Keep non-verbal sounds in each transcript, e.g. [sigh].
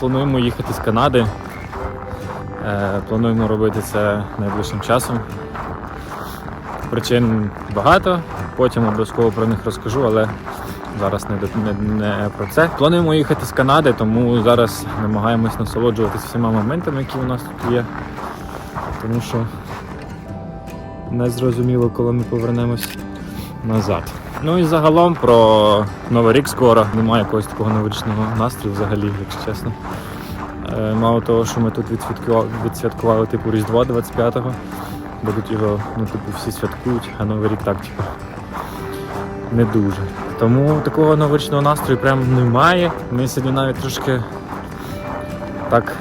Плануємо їхати з Канади. Е, Плануємо робити це найближчим часом. Причин багато, потім обов'язково про них розкажу, але зараз не, не, не про це. Плануємо їхати з Канади, тому зараз намагаємось насолоджуватися всіма моментами, які у нас тут є. Тому що не зрозуміло, коли ми повернемось назад. Ну і загалом про Новий рік скоро. Немає якогось такого новорічного настрою взагалі, якщо чесно. Е, Мало того, що ми тут відсвяткували, відсвяткували типу Різдво 25-го, бо тут його ну, типу, всі святкують, а Новий рік так, типу, не дуже. Тому такого новорічного настрою прям немає. Ми сьогодні навіть трошки так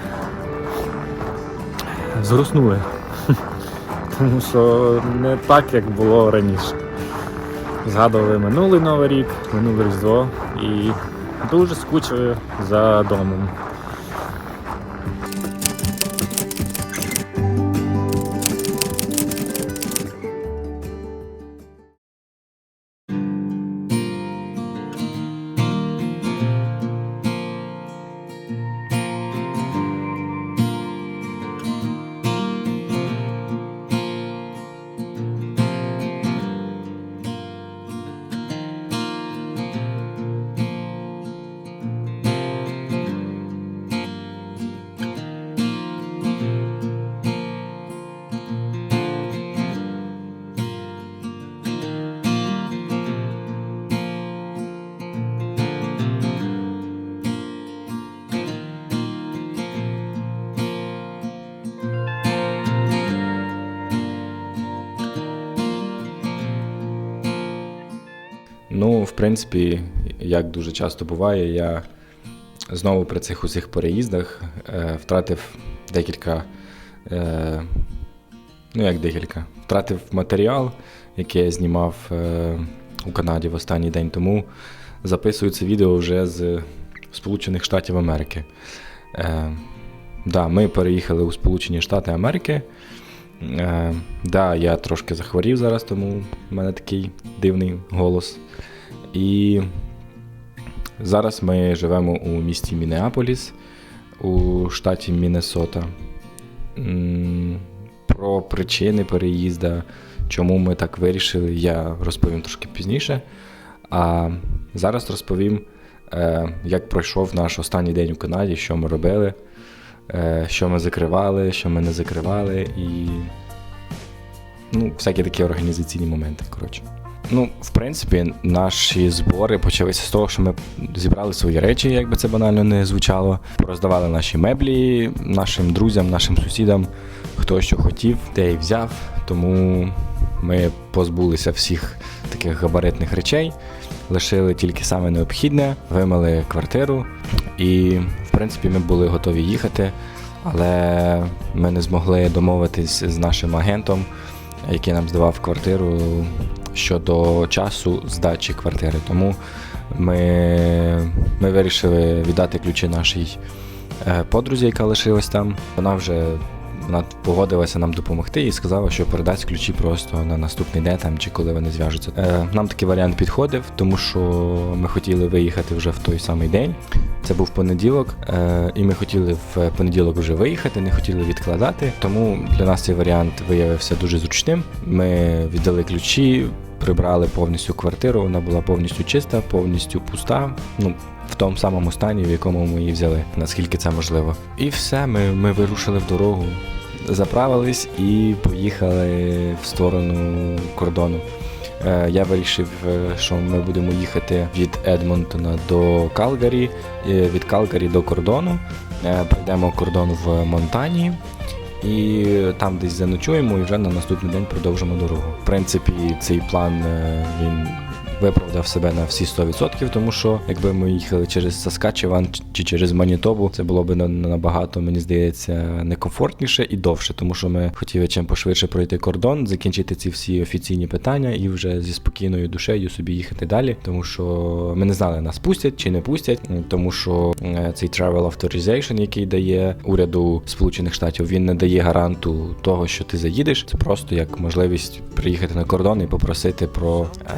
зруснули. [laughs] Тому що не так, як було раніше. Згадували минулий Новий рік, минуле Різдво і дуже скучили за домом. Принципі, як дуже часто буває, я знову при цих усіх переїздах е, втратив декілька. Е, ну, як декілька. Втратив матеріал, який я знімав е, у Канаді в останній день тому. Записую це відео вже з Сполучених Штатів Америки. Е, да, ми переїхали у Сполучені Штати Америки. Е, да, я трошки захворів зараз, тому в мене такий дивний голос. І зараз ми живемо у місті Мінеаполіс у штаті Міннесота. Про причини переїзду, чому ми так вирішили, я розповім трошки пізніше. А зараз розповім, е, як пройшов наш останній день у Канаді, що ми робили, е, що ми закривали, що ми не закривали, і ну, всякі такі організаційні моменти. Коротше. Ну, в принципі, наші збори почалися з того, що ми зібрали свої речі, як би це банально не звучало. Пороздавали наші меблі нашим друзям, нашим сусідам, хто що хотів, те й взяв. Тому ми позбулися всіх таких габаритних речей, лишили тільки саме необхідне, вимили квартиру, і, в принципі, ми були готові їхати, але ми не змогли домовитись з нашим агентом, який нам здавав квартиру щодо часу здачі квартири. Тому ми, ми вирішили віддати ключі нашій е, подрузі, яка лишилась там. Вона вже вона погодилася нам допомогти і сказала, що передасть ключі просто на наступний день там, чи коли вони зв'яжуться. Е, нам такий варіант підходив, тому що ми хотіли виїхати вже в той самий день. Це був понеділок, е, і ми хотіли в понеділок вже виїхати, не хотіли відкладати. Тому для нас цей варіант виявився дуже зручним. Ми віддали ключі, прибрали повністю квартиру. Вона була повністю чиста, повністю пуста. Ну в тому самому стані, в якому ми її взяли, наскільки це можливо. І все, ми, ми вирушили в дорогу, заправились і поїхали в сторону кордону. Е, Я вирішив, е, що ми будемо їхати від Едмонтона до Калгарі, е, від Калгарі до кордону. Пройдемо кордон в Монтані і там десь заночуємо і вже на наступний день продовжимо дорогу. В принципі, цей план е, він виправдав себе на всі 100%, тому що якби ми їхали через Саскачеван чи через Манітобу, це було б на- набагато, мені здається, некомфортніше і довше, тому що ми хотіли чим пошвидше пройти кордон, закінчити ці всі офіційні питання і вже зі спокійною душею собі їхати далі, тому що ми не знали, нас пустять чи не пустять, тому що е, цей travel authorization, який дає уряду Сполучених Штатів, він не дає гаранту того, що ти заїдеш. Це просто як можливість приїхати на кордон і попросити про, е,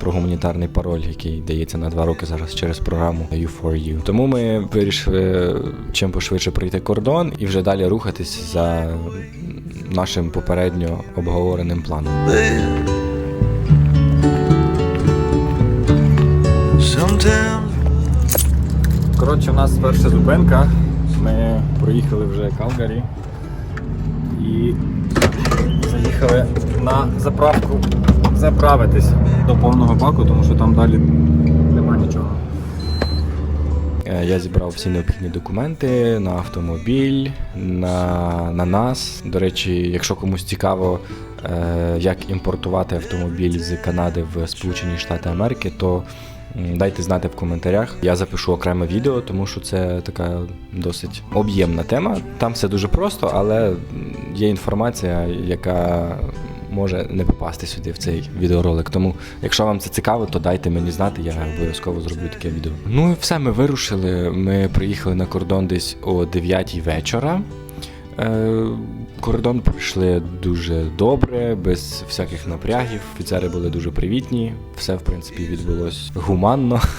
про гуманітарний пароль, який дається на два роки зараз через програму U4U. Тому ми вирішили чим пошвидше пройти кордон і вже далі рухатись за нашим попередньо обговореним планом. Коротше, у нас перша зупинка. Ми проїхали вже Калгарі і заїхали на заправку заправитись до повного баку, тому що там далі нема нічого. Е, Я зібрав всі необхідні документи на автомобіль, на, на нас. До речі, якщо комусь цікаво, е, як імпортувати автомобіль з Канади в Сполучені Штати Америки, то дайте знати в коментарях. Я запишу окреме відео, тому що це така досить об'ємна тема. Там все дуже просто, але є інформація, яка може не попасти сюди в цей відеоролик. Тому, якщо вам це цікаво, то дайте мені знати, я обов'язково зроблю таке відео. Ну і все, ми вирушили. Ми приїхали на кордон десь о 9 вечора. Е, Кордон пройшли дуже добре, без всяких напрягів. Офіцери були дуже привітні. Все, в принципі, відбулось гуманно. [laughs]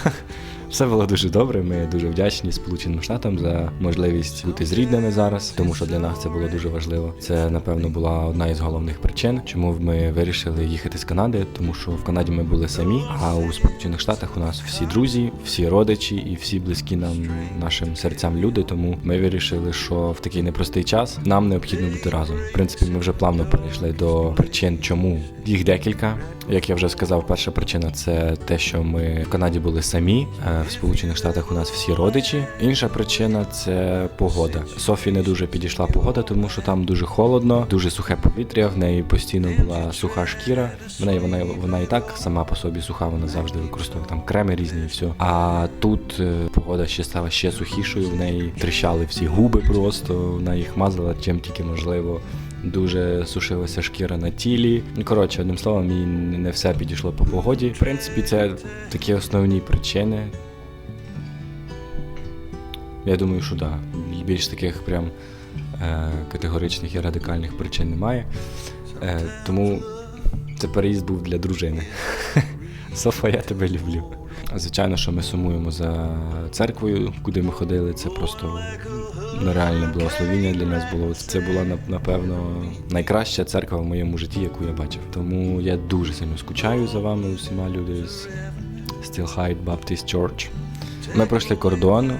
Все було дуже добре. Ми дуже вдячні Сполученим Штатам за можливість бути з рідними зараз, тому що для нас це було дуже важливо. Це напевно була одна із головних причин, чому ми вирішили їхати з Канади, тому що в Канаді ми були самі, а у Сполучених Штатах у нас всі друзі, всі родичі і всі близькі нам нашим серцям люди. Тому ми вирішили, що в такий непростий час нам необхідно бути разом. В принципі, ми вже плавно перейшли до причин, чому їх декілька. Як я вже сказав, перша причина це те, що ми в Канаді були самі. е, В Сполучених Штатах у нас всі родичі. Інша причина це погода. Софі не дуже підійшла погода, тому що там дуже холодно, дуже сухе повітря. В неї постійно була суха шкіра. В неї вона вона і так сама по собі суха. Вона завжди використовує там креми різні і все. А тут е, погода ще стала ще сухішою. В неї тріщали всі губи просто. Вона їх мазала чим тільки можливо. Дуже сушилася шкіра на тілі. Ну, коротше, одним словом, їй не все підійшло по погоді. В принципі, це такі основні причини. Я думаю, що так. Да. Більш таких прям е, категоричних і радикальних причин немає. Е, тому це переїзд був для дружини. [laughs] Софа, я тебе люблю. Звичайно, що ми сумуємо за церквою, куди ми ходили. Це просто нереальне благословіння для нас було. Це була напевно найкраща церква в моєму житті, яку я бачив. Тому я дуже сильно скучаю за вами усіма люди з Stillhide Baptist Church. Ми пройшли кордон.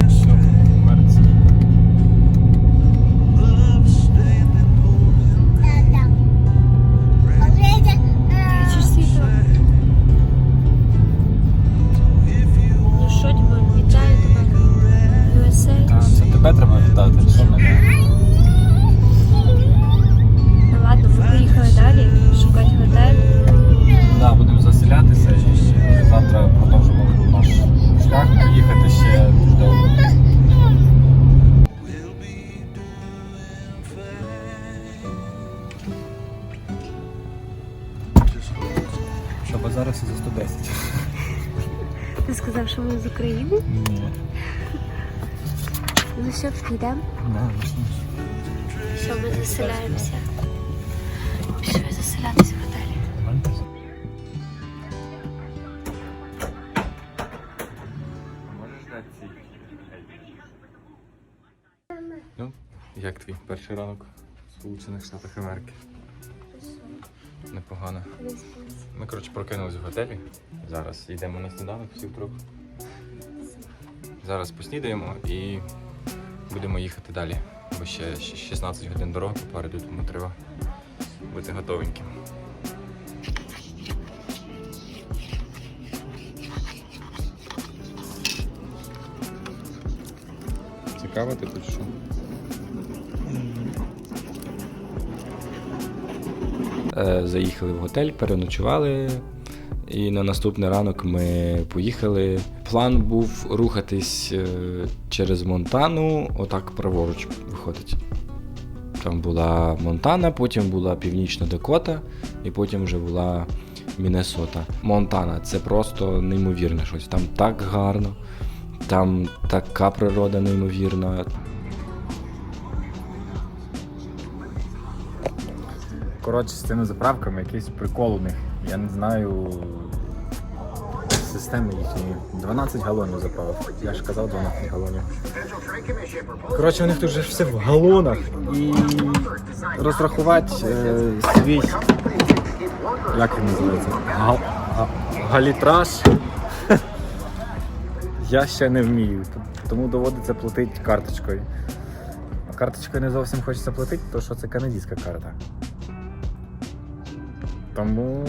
Твій перший ранок в Сполучених Штатах Америки? Непогано. Ми, коротше, прокинулись в готелі. Зараз йдемо на сніданок всі втрьох. Зараз поснідаємо і будемо їхати далі. Бо ще 16 годин дороги попереду, тому треба бути готовеньким. Цікаво ти тут що? Заїхали в готель, переночували. І на наступний ранок ми поїхали. План був рухатись е, через Монтану, отак праворуч виходить. Там була Монтана, потім була Північна Дакота, і потім вже була Міннесота. Монтана це просто неймовірне щось. Там так гарно, там така природа неймовірна. Коротше, з цими заправками якийсь прикол у них. Я не знаю. системи їхньої. 12 галонів заправив. Я ж казав 12 галонів. Коротше, у них тут же все в галонах і розрахувати е, свій. Як він називається? Гал, га- галітраж. [laughs] Я ще не вмію, тому доводиться платити карточкою. А карточкою не зовсім хочеться платити, тому що це канадська карта. Тому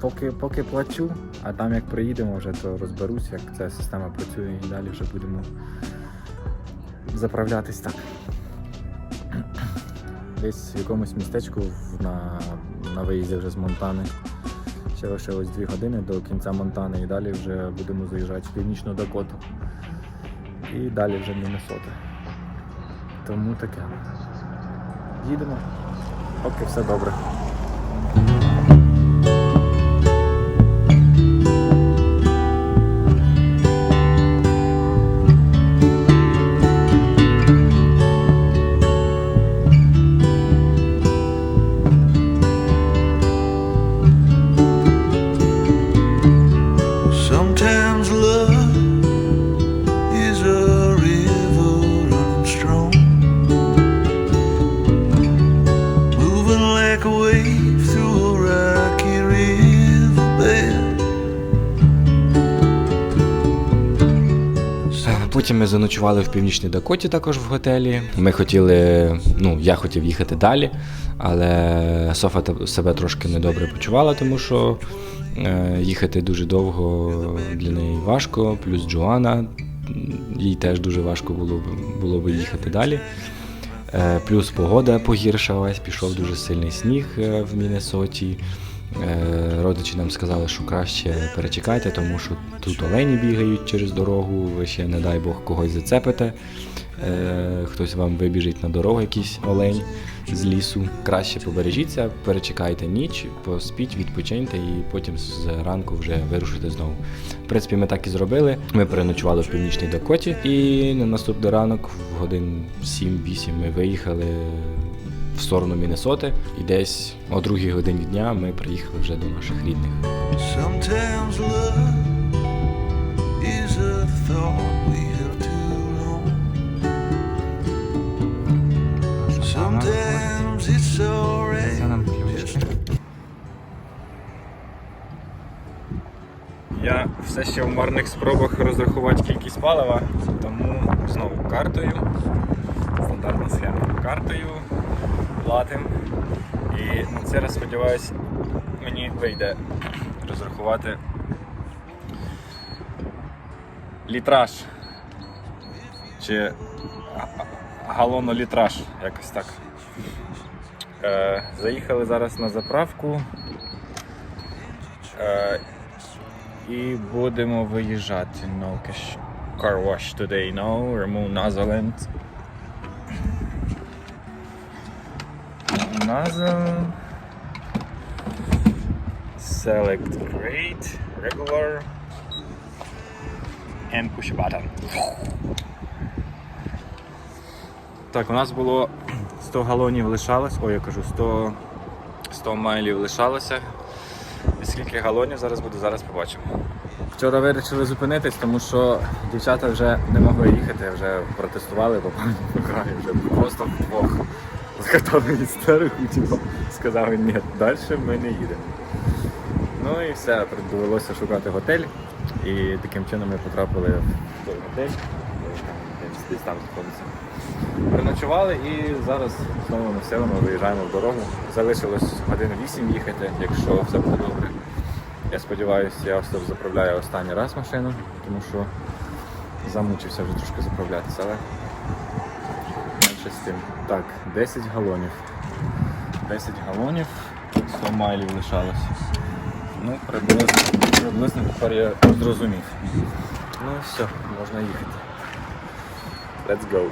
поки, поки плачу, а там як приїдемо вже, то розберусь, як ця система працює і далі вже будемо заправлятись так. Десь в якомусь містечку на, на виїзді вже з Монтани. Ще лишилось 2 години до кінця Монтани і далі вже будемо заїжджати в північну Дакоту. І далі вже Міннесота. Тому таке. Їдемо. Поки все добре. Thank you. Потім ми заночували в північній Дакоті також в готелі. Ми хотіли, ну я хотів їхати далі, але Софа себе трошки недобре почувала, тому що е, їхати дуже довго для неї важко. Плюс Джоанна, їй теж дуже важко було, було би їхати далі. Е, Плюс погода погіршилась, пішов дуже сильний сніг е, в Міннесоті. Е, Родичі нам сказали, що краще перечекайте, тому що тут олені бігають через дорогу, ви ще, не дай Бог, когось зацепите. Е, Хтось вам вибіжить на дорогу, якийсь олень з лісу. Краще побережіться, перечекайте ніч, поспіть, відпочиньте і потім з ранку вже вирушите знову. В принципі, ми так і зробили. Ми переночували в північній Дакоті, і на наступний ранок, в годин 7-8, ми виїхали в сторону Міннесоти. І десь о другій годині дня ми приїхали вже до наших рідних. Sometimes love is a thought we held too long. Sometimes it's alright. Я все ще в марних спробах розрахувати кількість палива, тому знову картою. Стандартна схема. Картою платим. І це раз сподіваюсь, мені вийде розрахувати літраж. Чи га- галонолітраж, якось так. Е, заїхали зараз на заправку. Е, і будемо виїжджати. No car wash today, no. Remove nozzle Nozzle. Select grade, regular. And push button. Так, у нас було 100 галонів лишалось. Ой, я кажу, 100, 100 майлів лишалося. І скільки галонів зараз буде, зараз побачимо. Вчора вирішили зупинитись, тому що дівчата вже не могли їхати, вже протестували [laughs] по програмі, вже просто вдвох закатали істерику, типу, сказали, ні, далі ми не їдемо. Ну і все, довелося шукати готель. І таким чином ми потрапили в той готель, десь, там знаходиться. Переночували і зараз знову ми силами виїжджаємо в дорогу. Залишилось годин 8 їхати, якщо все буде добре. Я сподіваюся, я ось заправляю останній раз машину, тому що замучився вже трошки заправлятися, але менше. Так, 10 галонів. 10 галонів, 100 майлів лишалось. Ну, приблизно, приблизно тепер я зрозумів. Ну все, можна їхати. Let's go.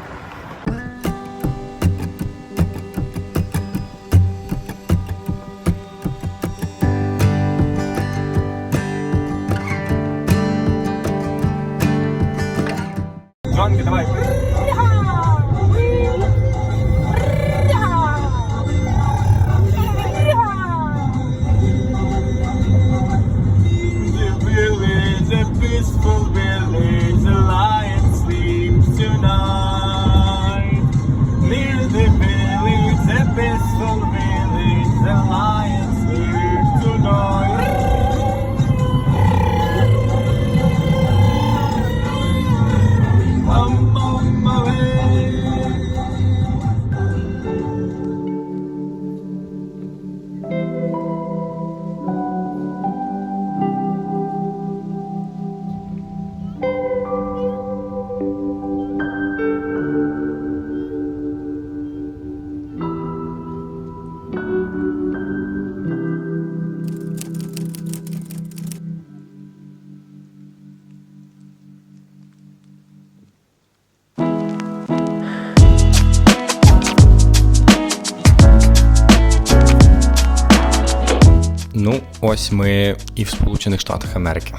Ось ми і в Сполучених Штатах Америки.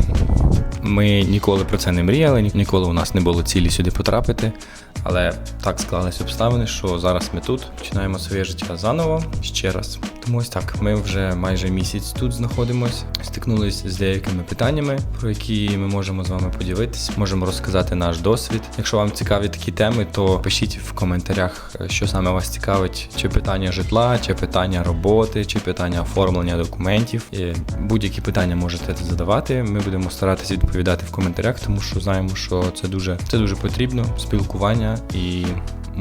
Ми ніколи про це не мріяли, ніколи у нас не було цілі сюди потрапити. Але так склалися обставини, що зараз ми тут починаємо своє життя заново ще раз. Тому ось так. Ми вже майже місяць тут знаходимось, стикнулись з деякими питаннями, про які ми можемо з вами поділитись, можемо розказати наш досвід. Якщо вам цікаві такі теми, то пишіть в коментарях, що саме вас цікавить, чи питання житла, чи питання роботи, чи питання оформлення документів. Будь-які питання можете задавати. Ми будемо старатися відповідати в коментарях, тому що знаємо, що це дуже це дуже потрібно спілкування і.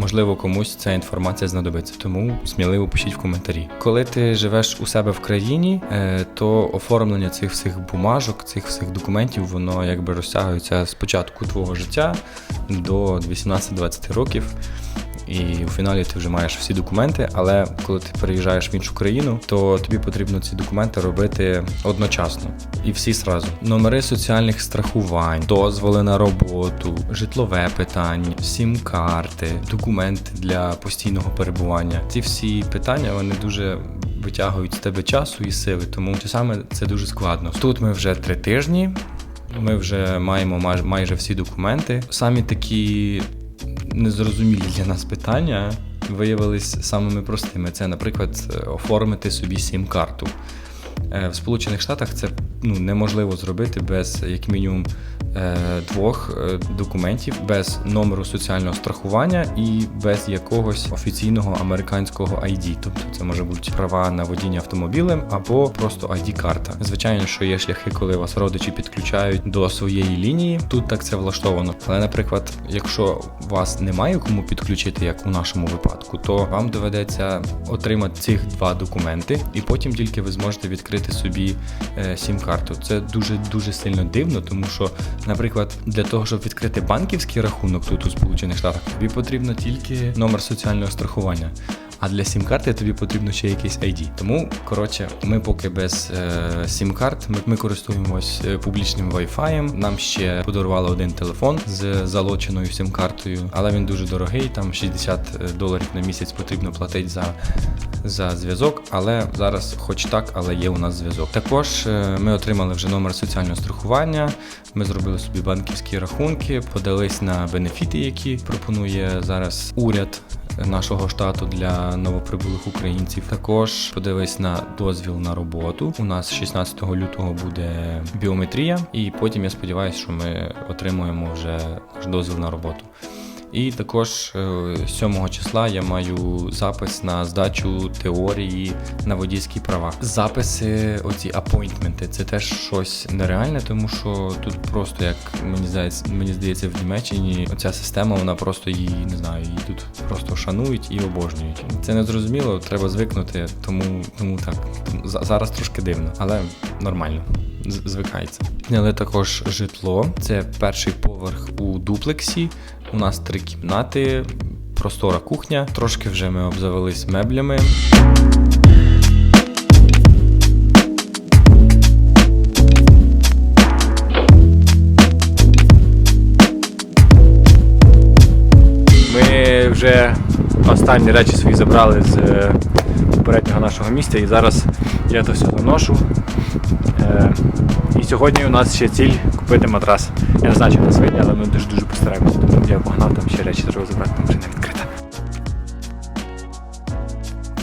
Можливо, комусь ця інформація знадобиться, тому сміливо пишіть в коментарі. Коли ти живеш у себе в країні, е, то оформлення цих всіх бумажок, цих всіх документів, воно якби розтягується з початку твого життя до 18-20 років. І у фіналі ти вже маєш всі документи, але коли ти переїжджаєш в іншу країну, то тобі потрібно ці документи робити одночасно і всі зразу. Номери соціальних страхувань, дозволи на роботу, житлове питання, сім-карти, документи для постійного перебування. Ці всі питання вони дуже витягують з тебе часу і сили, тому часами це дуже складно. Тут ми вже три тижні. Ми вже маємо май- майже всі документи. Самі такі незрозумілі для нас питання виявились самими простими. Це, наприклад, оформити собі сім-карту. Е, В Сполучених Штатах це ну, неможливо зробити без як мінімум е, двох е, документів, без номеру соціального страхування і без якогось офіційного американського ID. Тобто це може бути права на водіння автомобілем або просто ID-карта. Звичайно, що є шляхи, коли вас родичі підключають до своєї лінії. Тут так це влаштовано. Але, наприклад, якщо вас немає кому підключити, як у нашому випадку, то вам доведеться отримати цих два документи, і потім тільки ви зможете відкрити собі е, сім-карту. Це дуже дуже сильно дивно, тому що, наприклад, для того, щоб відкрити банківський рахунок тут у Сполучених Штатах, тобі потрібно тільки номер соціального страхування. А для сім-карти тобі потрібно ще якийсь ID. Тому, коротше, ми поки без е, сім-карт, ми, ми користуємось е, публічним Wi-Fi. Нам ще подарували один телефон з залоченою сім-картою, але він дуже дорогий. Там 60 доларів на місяць потрібно платити за, за зв'язок. Але зараз, хоч так, але є у нас зв'язок. Також е, ми отримали вже номер соціального страхування. Ми зробили собі банківські рахунки, подались на бенефіти, які пропонує зараз уряд нашого штату для новоприбулих українців. Також подивись на дозвіл на роботу. У нас 16 лютого буде біометрія, і потім я сподіваюся, що ми отримуємо вже наш дозвіл на роботу. І також е, 7 числа я маю запис на здачу теорії на водійські права. Записи, оці апойнтменти, це теж щось нереальне, тому що тут просто як мені здається, мені здається, в Німеччині оця система, вона просто її не знаю, її тут просто шанують і обожнюють. Це не зрозуміло, треба звикнути, тому тому так за- зараз трошки дивно, але нормально. Звикається. Зняли також житло. Це перший поверх у дуплексі. У нас три кімнати, простора кухня. Трошки вже ми обзавелись меблями. Ми вже останні речі свої забрали з е, попереднього нашого місця і зараз я це все заношу. Сьогодні у нас ще ціль купити матрас. Я не знаю, чи нас вийде, але ми дуже дуже постараємося. Тому я погнав там ще речі треба забрати, там машина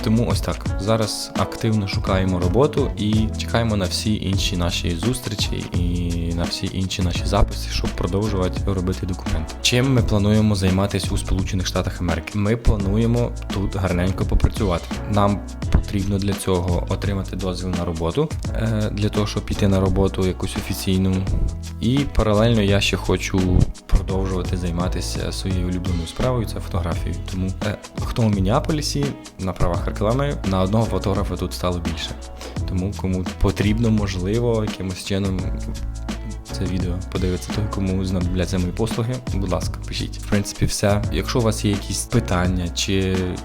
Тому ось так. Зараз активно шукаємо роботу і чекаємо на всі інші наші зустрічі і на всі інші наші записи, щоб продовжувати робити документи. Чим ми плануємо займатися у Сполучених Штатах Америки? Ми плануємо тут гарненько попрацювати. Нам потрібно для цього отримати дозвіл на роботу, е, для того, щоб піти на роботу якусь офіційну. І паралельно я ще хочу продовжувати займатися своєю улюбленою справою це фотографією. Тому е, хто у Мініаполісі на правах реклами на одного фотографа тут стало більше. Тому кому потрібно, можливо, якимось чином це відео подивитися той, кому знадобляться мої послуги. Будь ласка, пишіть. В принципі, все. Якщо у вас є якісь питання чи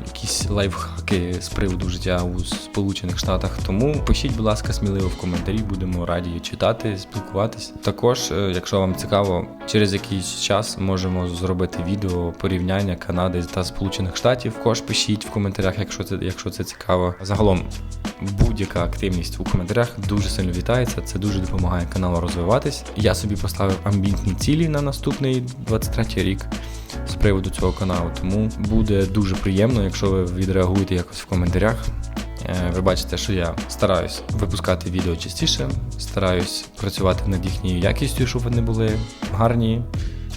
якісь лайфхаки з приводу життя у Сполучених Штатах, тому пишіть, будь ласка, сміливо в коментарі, будемо раді читати, спілкуватись. Також, е, якщо вам цікаво, через якийсь час можемо зробити відео порівняння Канади та Сполучених Штатів. Також пишіть в коментарях, якщо це якщо це цікаво. Загалом будь-яка активність у коментарях дуже сильно вітається. Це дуже допомагає каналу розвиватись. Я собі поставив амбітні цілі на наступний 23 рік з приводу цього каналу. Тому буде дуже приємно, якщо ви відреагуєте якось в коментарях. Е, Ви бачите, що я стараюсь випускати відео частіше, стараюсь працювати над їхньою якістю, щоб вони були гарні,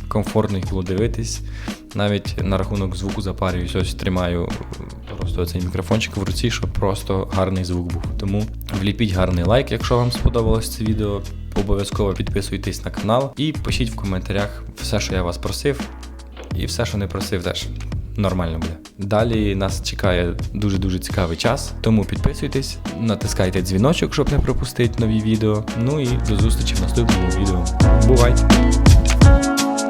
комфортно їх було дивитись. Навіть на рахунок звуку запарююсь, ось тримаю просто цей мікрофончик в руці, щоб просто гарний звук був. Тому вліпіть гарний лайк, якщо вам сподобалось це відео. Обов'язково підписуйтесь на канал і пишіть в коментарях все, що я вас просив, і все, що не просив, теж нормально буде. Далі нас чекає дуже дуже цікавий час, тому підписуйтесь, натискайте дзвіночок, щоб не пропустити нові відео. Ну і до зустрічі в наступному відео. Бувайте!